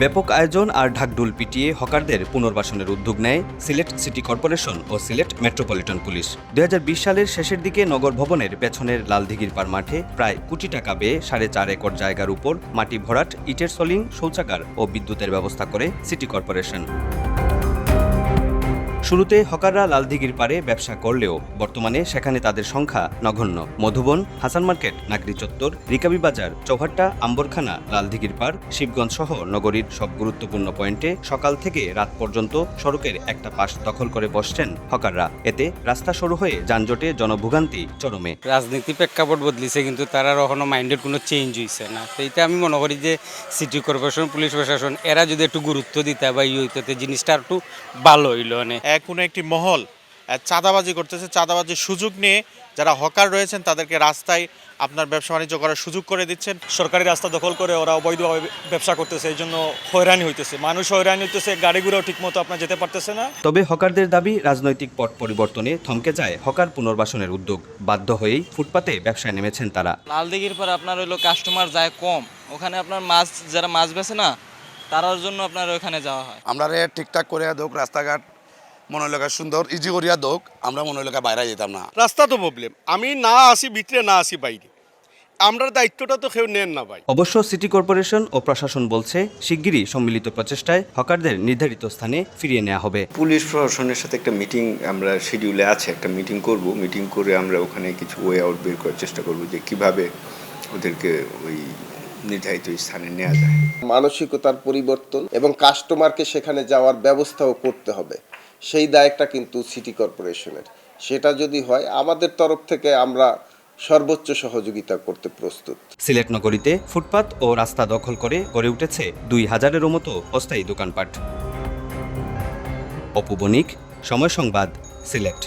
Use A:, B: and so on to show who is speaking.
A: ব্যাপক আয়োজন আর ঢাকঢোল পিটিয়ে হকারদের পুনর্বাসনের উদ্যোগ নেয় সিলেট সিটি কর্পোরেশন ও সিলেট মেট্রোপলিটন পুলিশ। দুই সালের শেষের দিকে নগর ভবনের পেছনের লালদিঘির পার মাঠে প্রায় কোটি টাকা ব্যয়ে সাড়ে চার একর জায়গার উপর মাটি ভরাট, ইটের সলিং, শৌচাগার ও বিদ্যুতের ব্যবস্থা করে সিটি কর্পোরেশন। শুরুতে হকাররা লালদিঘির পারে ব্যবসা করলেও বর্তমানে সেখানে তাদের সংখ্যা নগণ্য। মধুবন, হাসান মার্কেট, নাগরি চত্বর, রিকাবি বাজার, চৌহাট্টা, আম্বরখানা, লালদিঘির পার শিবগঞ্জ সহ নগরীর সব গুরুত্বপূর্ণ পয়েন্টে সকাল থেকে রাত পর্যন্ত সড়কের একটা পাশ দখল করে বসছেন হকাররা। এতে রাস্তা সরু হয়ে যানজটে জনভোগান্তি চরমে।
B: রাজনীতি প্রেক্ষাপট বদলিছে, কিন্তু তারা এখনও মাইন্ডের কোনো চেঞ্জ হয়েছে না। তো এটা আমি মনে করি যে সিটি কর্পোরেশন, পুলিশ প্রশাসন, এরা যদি একটু গুরুত্ব দিতে বা হইতে জিনিসটা একটু ভালো হইল মানে
C: কোনো একটি মহল চাঁদাবাজি করতেছে। চাঁদাবাজির সুযোগ নিয়ে যারা হকার রয়েছেন তাদেরকে রাস্তায় আপনার ব্যবসা বাণিজ্য করার সুযোগ করে দিচ্ছেন।
D: সরকারি রাস্তা দখল করে ওরা অবৈধভাবে ব্যবসা করতেছে এই জন্য হয়রানি হইতেছে। মানুষ হয়রানি হইতেছে গাড়িগুলো ঠিকমতো আপনার যেতে পারতেছে না।
A: তবে হকারদের দাবি রাজনৈতিক পট পরিবর্তনে থমকে যায় হকার পুনর্বাসনের উদ্যোগ। বাধ্য হয়েই ফুটপাতে ব্যবসায় নেমেছেন তারা।
E: লালদিঘির পর আপনার হইল কাস্টমার যায় কম। ওখানে আপনার মাছ যারা মাছ বেছে না তারার জন্য আপনার ওখানে যাওয়া হয়।
F: আমরা ঠিকঠাক করে দোক রাস্তাঘাট মনে এলাকা সুন্দর ইজি করিয়া দোক আমরা মনে এলাকা বাইরে যেতাম না।
G: রাস্তা তো প্রবলেম আমি না আসি ভিতরে না আসি বাইরে। আমরার দায়িত্বটা তো কেউ নেন না ভাই।
A: অবশ্য সিটি কর্পোরেশন ও প্রশাসন বলছে শিগগিরই সম্মিলিত প্রচেষ্টায় হকারদের নির্ধারিত স্থানে ফিরিয়ে নেওয়া হবে।
H: পুলিশ প্রশাসনের সাথে একটা মিটিং আমরা শিডিউলে আছে একটা মিটিং করব। মিটিং করে আমরা ওখানে কিছু ওয়ে আউট বের করার চেষ্টা করব যে কীভাবে ওদেরকে ওই নির্ধারিত স্থানে নেওয়া যায়।
I: মানসিকতার পরিবর্তন এবং কাস্টমারকে সেখানে যাওয়ার ব্যবস্থাও করতে হবে। সেই দায়টা কিন্তু সিটি কর্পোরেশনের। সেটা যদি হয় আমাদের তরফ থেকে আমরা সর্বোচ্চ সহযোগিতা করতে প্রস্তুত।
A: সিলেট নগরীতে ফুটপাত ও রাস্তা দখল করে গড়ে উঠেছে দুই হাজারেরও মতো অস্থায়ী দোকানপাট। অপু বণিক সময় সংবাদ সিলেট।